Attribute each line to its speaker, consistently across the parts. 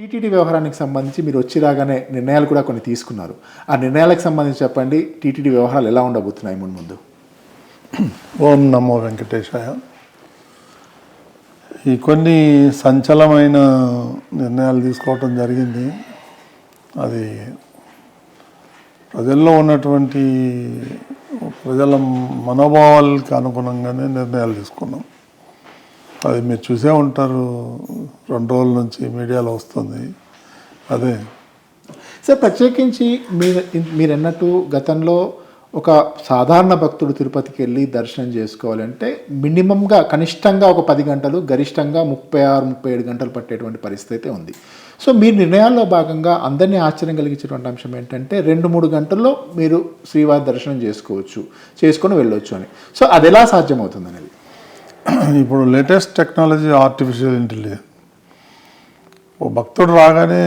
Speaker 1: TTD వ్యవహారానికి సంబంధించి మీరు వచ్చి రాగానే నిర్ణయాలు కూడా కొన్ని తీసుకున్నారు. ఆ నిర్ణయాలకు సంబంధించి చెప్పండి టీటీడీ వ్యవహారాలు ఎలా ఉండబోతున్నాయి ముందు ముందు?
Speaker 2: ఓం నమో వెంకటేశాయ. ఈ కొన్ని సంచలమైన నిర్ణయాలు తీసుకోవటం జరిగింది. అది ప్రజల్లో ఉన్నటువంటి ప్రజల మనోభావాలకి అనుగుణంగానే నిర్ణయాలు తీసుకున్నాం. అది మీరు చూసే ఉంటారు. రెండు రోజుల నుంచి మీడియాలో వస్తుంది. అదే.
Speaker 1: సార్ ప్రత్యేకించి మీరు మీరు అన్నట్టు గతంలో ఒక సాధారణ భక్తుడు తిరుపతికి వెళ్ళి దర్శనం చేసుకోవాలంటే మినిమంగా కనిష్టంగా ఒక పది గంటలు గరిష్టంగా ముప్పై ఆరు ముప్పై ఏడు గంటలు పట్టేటువంటి పరిస్థితి అయితే ఉంది. సో మీ నిర్ణయాల్లో భాగంగా అందరినీ ఆశ్చర్యం కలిగించేటువంటి అంశం ఏంటంటే రెండు మూడు గంటల్లో మీరు శ్రీవారి దర్శనం చేసుకోవచ్చు చేసుకొని వెళ్ళొచ్చు అని. సో అది ఎలా సాధ్యమవుతుంది అనేది?
Speaker 2: ఇప్పుడు లేటెస్ట్ టెక్నాలజీ ఆర్టిఫిషియల్ ఇంటెలిజెన్స్ ఓ భక్తుడు రాగానే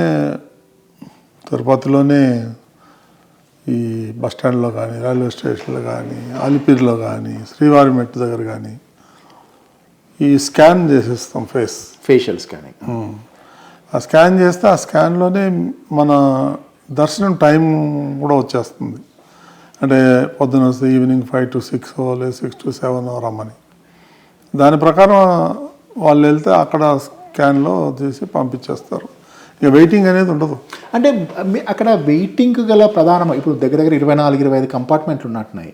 Speaker 2: తిరుపతిలోనే ఈ బస్ స్టాండ్లో కానీ రైల్వే స్టేషన్లో కానీ అలిపిరిలో కానీ శ్రీవారి మెట్టు దగ్గర కానీ ఈ స్కాన్ చేసేస్తాం ఫేస్
Speaker 1: ఫేషియల్ స్కానింగ్
Speaker 2: ఆ స్కాన్ చేస్తే ఆ స్కాన్లోనే మన దర్శనం టైం కూడా వచ్చేస్తుంది. అంటే పొద్దున వస్తే ఈవినింగ్ ఫైవ్ టు సిక్స్ లేదా సిక్స్ టు సెవెన్ రమ్మని. దాని ప్రకారం వాళ్ళు వెళ్తే అక్కడ స్కాన్లో తీసి పంపించేస్తారు. ఇక వెయిటింగ్ అనేది ఉండదు.
Speaker 1: అంటే అక్కడ వెయిటింగ్ గల ప్రధానం ఇప్పుడు దగ్గర దగ్గర ఇరవై నాలుగు ఇరవై ఐదు కంపార్ట్మెంట్లు ఉన్నట్టున్నాయి.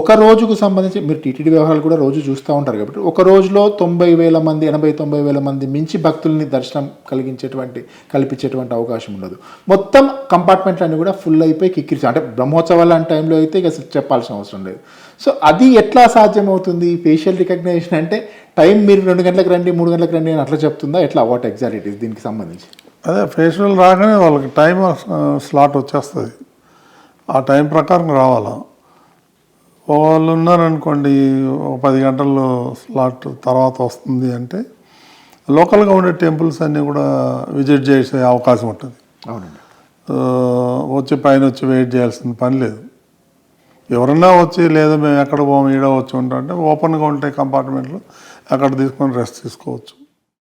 Speaker 1: ఒక రోజుకు సంబంధించి మీరు టీటీడీ వ్యవహారాలు కూడా రోజు చూస్తూ ఉంటారు కాబట్టి ఒక రోజులో తొంభై వేల మంది ఎనభై తొంభై వేల మంది మించి భక్తుల్ని దర్శనం కలిగించేటువంటి కల్పించేటువంటి అవకాశం ఉండదు. మొత్తం కంపార్ట్మెంట్లన్నీ కూడా ఫుల్ అయిపోయి కిక్కిరిచి అంటే బ్రహ్మోత్సవాలు టైంలో అయితే ఇక చెప్పాల్సిన అవసరం లేదు. సో అది ఎట్లా సాధ్యమవుతుంది? ఫేషియల్ రికగ్నైజేషన్ అంటే టైం మీరు రెండు గంటలకు రండి మూడు గంటలకు రండి అని అట్లా చెప్తుందా? ఎట్లా? వాట్ ఎగ్జాక్ట్ ఇట్ దీనికి సంబంధించి?
Speaker 2: అదే ఫేషియల్ రాగానే వాళ్ళకి టైం స్లాట్ వచ్చేస్తుంది. ఆ టైం ప్రకారం రావాలా? వాళ్ళు ఉన్నారనుకోండి ఒక పది గంటల్లో స్లాట్ తర్వాత వస్తుంది అంటే లోకల్గా ఉండే టెంపుల్స్ అన్నీ కూడా విజిట్ చేసే అవకాశం ఉంటుంది.
Speaker 1: అవునండి.
Speaker 2: వచ్చి పైన వచ్చి వెయిట్ చేయాల్సిన పని లేదు. ఎవరన్నా వచ్చి లేదా మేము ఎక్కడ పోము ఈడ వచ్చి ఉంటాం అంటే ఓపెన్గా ఉంటాయి కంపార్ట్మెంట్లు అక్కడ తీసుకొని రెస్ట్ తీసుకోవచ్చు.